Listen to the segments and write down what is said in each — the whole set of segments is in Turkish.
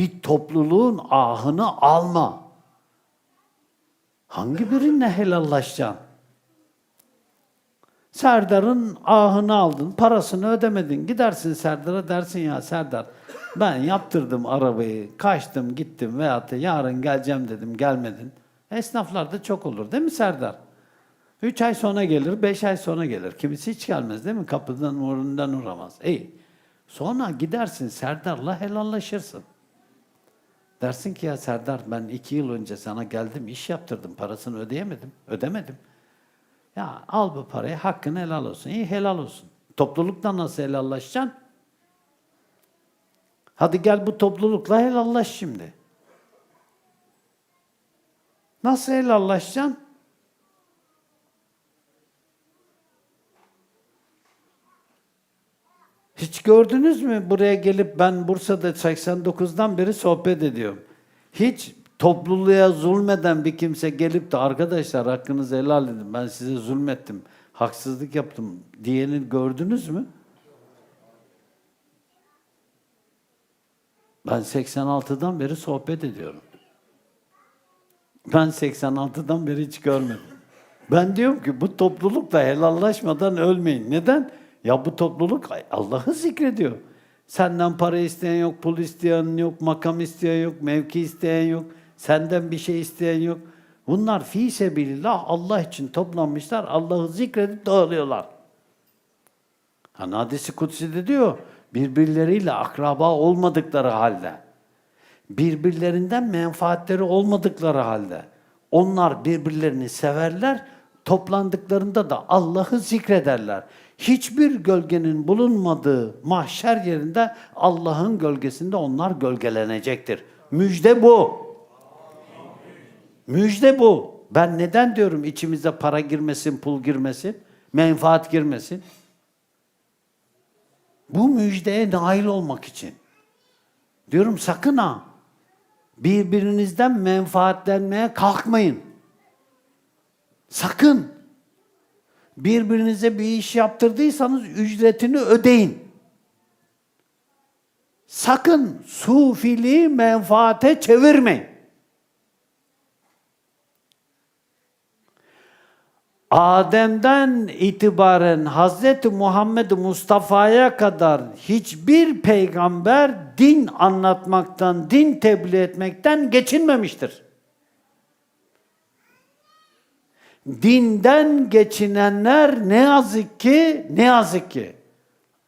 bir topluluğun ahını alma. Hangi birine helallaşacaksın? Serdar'ın ahını aldın, parasını ödemedin. Gidersin Serdar'a dersin ya Serdar ben yaptırdım arabayı, kaçtım gittim veyahut da yarın geleceğim dedim gelmedin. Esnaflarda çok olur değil mi Serdar? Üç ay sonra gelir, beş ay sonra gelir. Kimisi hiç gelmez değil mi? Kapıdan uğrundan uğramaz. İyi. Sonra gidersin Serdar'la helallaşırsın. Dersin ki ya Serdar ben iki yıl önce sana geldim iş yaptırdım parasını ödeyemedim. Ödemedim. Ya al bu parayı hakkın helal olsun. İyi helal olsun. Toplulukla nasıl helallaşacaksın? Hadi gel bu toplulukla helallaş şimdi. Nasıl helallaşacaksın? Hiç gördünüz mü buraya gelip ben Bursa'da 89'dan beri sohbet ediyorum. Hiç topluluğa zulmeden bir kimse gelip de arkadaşlar hakkınızı helal edin ben size zulmettim, haksızlık yaptım diyeni gördünüz mü? Ben 86'dan beri sohbet ediyorum. Ben 86'dan beri hiç görmedim. Ben diyorum ki bu toplulukla helallaşmadan ölmeyin. Neden? Ya bu topluluk Allah'ı zikrediyor. Senden para isteyen yok, pul isteyen yok, makam isteyen yok, mevki isteyen yok, senden bir şey isteyen yok. Bunlar fi sebilillah Allah için toplanmışlar. Allah'ı zikredip dağılıyorlar. Hani hadisi kutsi'de diyor, birbirleriyle akraba olmadıkları halde, birbirlerinden menfaatleri olmadıkları halde, onlar birbirlerini severler, toplandıklarında da Allah'ı zikrederler. Hiçbir gölgenin bulunmadığı mahşer yerinde Allah'ın gölgesinde onlar gölgelenecektir. Müjde bu. Müjde bu. Ben neden diyorum içimize para girmesin, pul girmesin, menfaat girmesin? Bu müjdeye nail olmak için. Diyorum sakın ha. Birbirinizden menfaatlenmeye kalkmayın. Sakın. Birbirinize bir iş yaptırdıysanız ücretini ödeyin. Sakın sufiliği menfaate çevirmeyin. Adem'den itibaren Hazreti Muhammed Mustafa'ya kadar hiçbir peygamber din anlatmaktan, din tebliğ etmekten geçinmemiştir. Dinden geçinenler ne yazık ki, ne yazık ki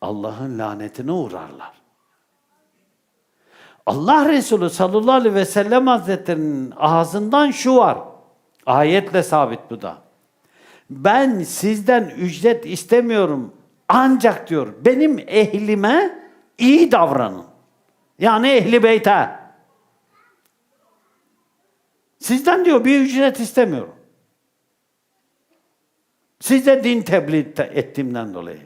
Allah'ın lanetine uğrarlar. Allah Resulü sallallahu aleyhi ve sellem Hazretleri'nin ağzından şu var. Ayetle sabit bu da. Ben sizden ücret istemiyorum. Ancak diyor benim ehlime iyi davranın. Yani ehli beyte. Sizden diyor bir ücret istemiyorum. Size din tebliğ ettiğimden dolayı.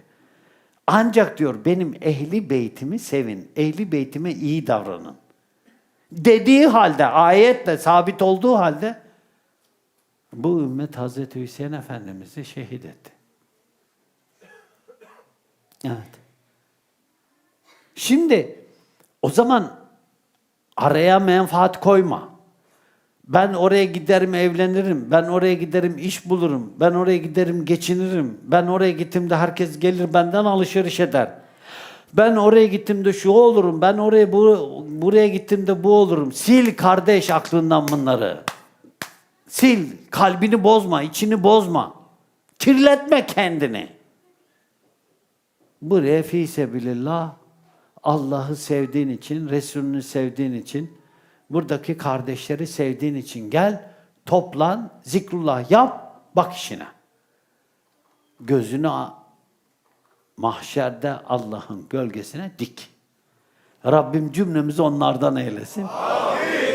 Ancak diyor benim ehli beytimi sevin. Ehli beytime iyi davranın. Dediği halde, ayetle sabit olduğu halde bu ümmet Hazreti Hüseyin Efendimiz'i şehit etti. Evet. Şimdi o zaman araya menfaat koyma. Ben oraya giderim evlenirim. Ben oraya giderim iş bulurum. Ben oraya giderim geçinirim. Ben oraya gittiğimde herkes gelir benden alışveriş eder. Ben oraya gittiğimde şu olurum. Ben oraya bu buraya gittiğimde bu olurum. Sil kardeş aklından bunları. Sil, kalbini bozma, içini bozma. Kirletme kendini. Buraya fi sebilillah Allah'ı sevdiğin için, Resulünü sevdiğin için, buradaki kardeşleri sevdiğin için gel, toplan, zikrullah yap, bak işine. Gözünü mahşerde Allah'ın gölgesine dik. Rabbim cümlemizi onlardan eylesin.